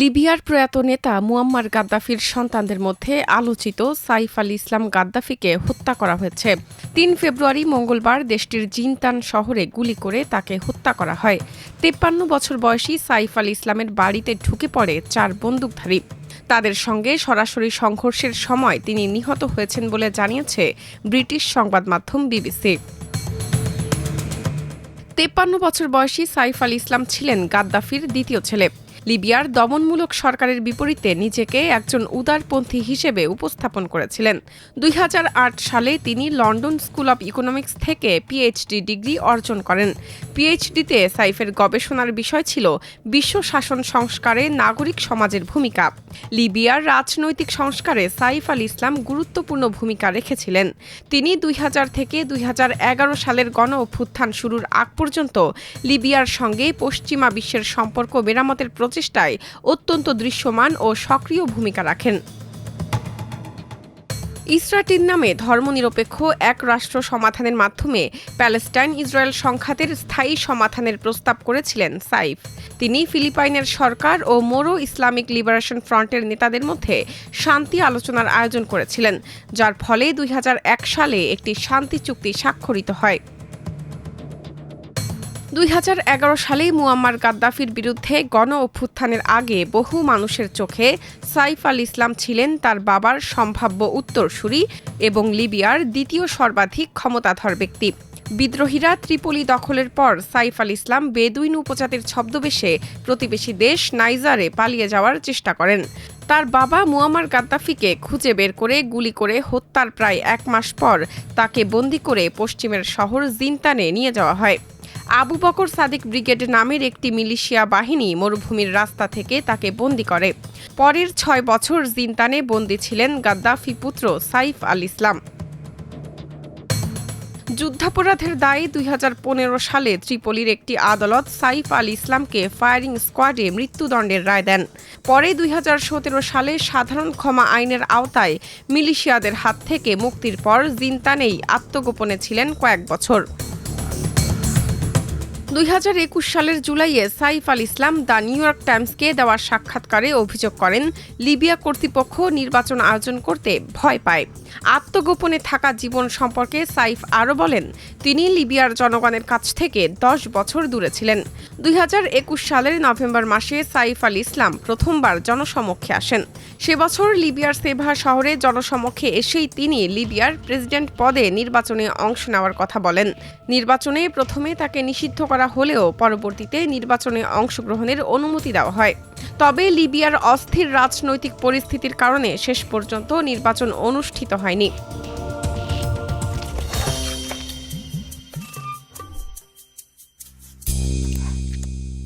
লিবিয়ার প্রয়াত নেতা মুয়াম্মার গাদ্দাফির সন্তানদের মধ্যে আলোচিত সাইফ আল ইসলাম গাদ্দাফিকে হত্যা করা হয়েছে। তিন ফেব্রুয়ারি মঙ্গলবার দেশটির জিনতান শহরে গুলি করে তাকে হত্যা করা হয়। তেপ্পান্ন বছর বয়সী সাইফ আল ইসলামের বাড়িতে ঢুকে পড়ে চার বন্দুকধারী। তাদের সঙ্গে সরাসরি সংঘর্ষের সময় তিনি নিহত হয়েছেন বলে জানিয়েছে ব্রিটিশ সংবাদ মাধ্যম বিবিসি। তেপ্পান্ন বছর বয়সী সাইফ আল ইসলাম ছিলেন গাদ্দাফির দ্বিতীয় ছেলে। লিবিয়ার দমনমূলক সরকারের বিপরীতে নিজেকে একজন উদারপন্থী হিসেবে উপস্থাপন করেছিলেন। দুই হাজার আট সালে তিনি লন্ডন স্কুল অব ইকোনমিক্স থেকে পিএইচডি ডিগ্রি অর্জন করেন। পিএইচডিতে সাইফের গবেষণার বিষয় ছিল বিশ্ব শাসন সংস্কারে নাগরিক সমাজের ভূমিকা। লিবিয়ার রাজনৈতিক সংস্কারে সাইফ আল ইসলাম গুরুত্বপূর্ণ ভূমিকা রেখেছিলেন। তিনি দুই হাজার থেকে দুই হাজার এগারো সালের গণ অভ্যুত্থান শুরুর আগ পর্যন্ত লিবিয়ার সঙ্গে পশ্চিমা বিশ্বের সম্পর্ক মেরামতের প্রচেষ্টায় অত্যন্ত দৃশ্যমান ও সক্রিয় ভূমিকা রাখেন। ইসরাটিন নামে ধর্মনিরপেক্ষ এক রাষ্ট্র সমাধানের মাধ্যমে প্যালেস্টাইন ইসরায়েল সংঘাতের স্থায়ী সমাধানের প্রস্তাব করেছিলেন সাইফ। তিনি ফিলিপাইনের সরকার ও মোরো ইসলামিক লিবারেশন ফ্রন্টের নেতাদের মধ্যে শান্তি আলোচনার আয়োজন করেছিলেন, যার ফলে দুই হাজার এক সালে একটি শান্তি চুক্তি স্বাক্ষরিত হয়। দুই সালে মুয়াম্মার গাদ্দাফির বিরুদ্ধে গণ অভ্যুত্থানের আগে বহু মানুষের চোখে সাইফ আল ইসলাম ছিলেন তার বাবার সম্ভাব্য উত্তরসূরি এবং লিবিয়ার দ্বিতীয় সর্বাধিক ক্ষমতাধর ব্যক্তি। বিদ্রোহীরা ত্রিপলি দখলের পর সাইফ আল ইসলাম বেদুইন উপজাতির ছদ্মবেশে প্রতিবেশী দেশ নাইজারে পালিয়ে যাওয়ার চেষ্টা করেন। তার বাবা মুয়াম্মার গাদ্দাফিকে খুঁজে বের করে গুলি করে হত্যার প্রায় এক মাস পর তাকে বন্দি করে পশ্চিমের শহর জিনতানে নিয়ে যাওয়া হয়। আবু বকর সাদিক ব্রিগেড নামের একটি মিলিশিয়া বাহিনী মরুভূমির রাস্তা থেকে তাকে বন্দি করে। পরের ছয় বছর জিন্তানে বন্দি ছিলেন গাদ্দাফি পুত্র সাইফ আল ইসলাম। যুদ্ধাপরাধের দায়ে দুই হাজার পনেরো সালে ত্রিপলির একটি আদালত সাইফ আল ইসলামকে ফায়ারিং স্কোয়াডে মৃত্যুদণ্ডের রায় দেন। পরে দুই হাজার সতেরো সালে সাধারণ ক্ষমা আইনের আওতায় মিলিশিয়াদের হাত থেকে মুক্তির পর জিন্তানেই আত্মগোপনে ছিলেন কয়েক বছর। দুই হাজার একুশ সালের জুলাইয়ে Saif al Islam the New York টাইমসকে দেওয়া সাক্ষাৎকারে অভিযোগ করেন, লিবিয়া কর্তৃপক্ষ নির্বাচন আয়োজন করতে ভয় পায়। আত্মগোপনে থাকা জীবন সম্পর্কে সাইফ আরও বলেন, তিনি লিবিয়ার জনগণের কাছ থেকে দশ বছর দূরে ছিলেন। দুই হাজার একুশ সালের নভেম্বর মাসে সাইফ আল ইসলাম প্রথমবার জনসমক্ষে আসেন। সে বছর লিবিয়ার সেভা শহরে জনসমক্ষে এসেই তিনি লিবিয়ার প্রেসিডেন্ট পদে নির্বাচনে অংশ নেওয়ার কথা বলেন। নির্বাচনে প্রথমে তাকে নিষিদ্ধ করা হলেও পরবর্তীতে নির্বাচনে অংশগ্রহণের অনুমতি দেওয়া হয়। তবে লিবিয়ার অস্থির রাজনৈতিক পরিস্থিতির কারণে শেষ পর্যন্ত নির্বাচন অনুষ্ঠিত হয়নি।